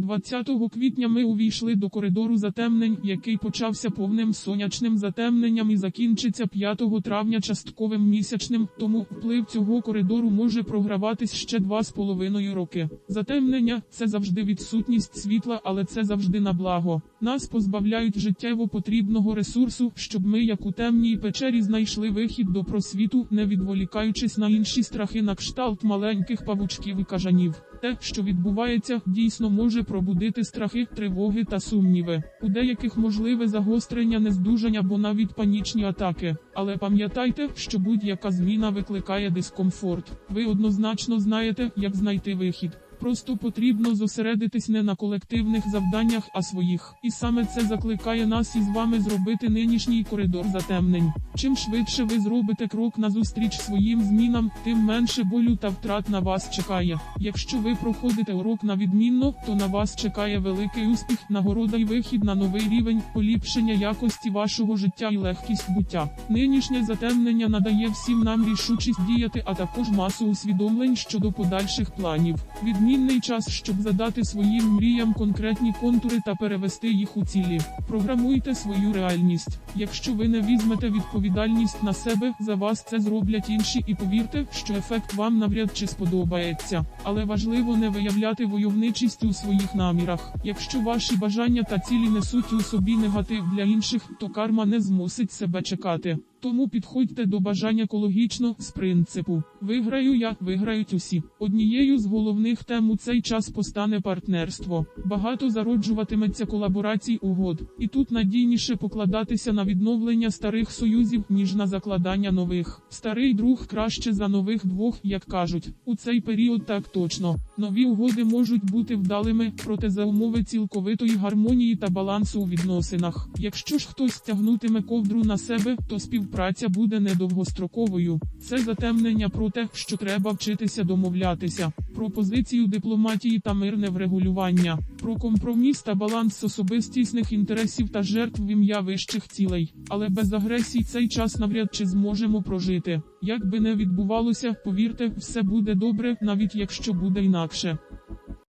20 квітня ми увійшли до коридору затемнень, який почався повним сонячним затемненням і закінчиться 5 травня частковим місячним, тому вплив цього коридору може програватись ще 2,5 роки. Затемнення це завжди відсутність світла, але це завжди на благо. Нас позбавляють життєво потрібного ресурсу, щоб ми, як у темній печері, знайшли вихід до просвіту, не відволікаючись на інші страхи на кшталт маленьких павучків і кажанів. Те, що відбувається, дійсно може пробудити страхи, тривоги та сумніви. У деяких можливе загострення нездужання або навіть панічні атаки. Але пам'ятайте, що будь-яка зміна викликає дискомфорт. Ви однозначно знаєте, як знайти вихід. Просто потрібно зосередитись не на колективних завданнях, а своїх. І саме це закликає нас із вами зробити нинішній коридор затемнень. Чим швидше ви зробите крок назустріч своїм змінам, тим менше болю та втрат на вас чекає. Якщо ви проходите урок на відмінно, то на вас чекає великий успіх, нагорода і вихід на новий рівень, поліпшення якості вашого життя і легкість буття. Нинішнє затемнення надає всім нам рішучість діяти, а також масу усвідомлень щодо подальших планів. Відмінний час, щоб задати своїм мріям конкретні контури та перевести їх у цілі. Програмуйте свою реальність. Якщо ви не візьмете відповідальність на себе, за вас це зроблять інші, і повірте, що ефект вам навряд чи сподобається. Але важливо не виявляти войовничість у своїх намірах. Якщо ваші бажання та цілі несуть у собі негатив для інших, то карма не змусить себе чекати. Тому підходьте до бажань екологічно з принципу виграю я, виграють усі. Однією з головних тем у цей час постане партнерство. Багато зароджуватиметься колаборацій угод, і тут надійніше покладатися на відновлення старих союзів, ніж на закладання нових. Старий друг краще за нових двох, як кажуть. У цей період так точно. Нові угоди можуть бути вдалими, проте за умови цілковитої гармонії та балансу у відносинах. Якщо ж хтось тягнутиме ковдру на себе, то співпраця буде недовгостроковою. Це затемнення про те, що треба вчитися домовлятися, про позицію дипломатії та мирне врегулювання, про компроміс та баланс особистісних інтересів та жертв в ім'я вищих цілей. Але без агресії цей час навряд чи зможемо прожити. Як би не відбувалося, повірте, все буде добре, навіть якщо буде інакше.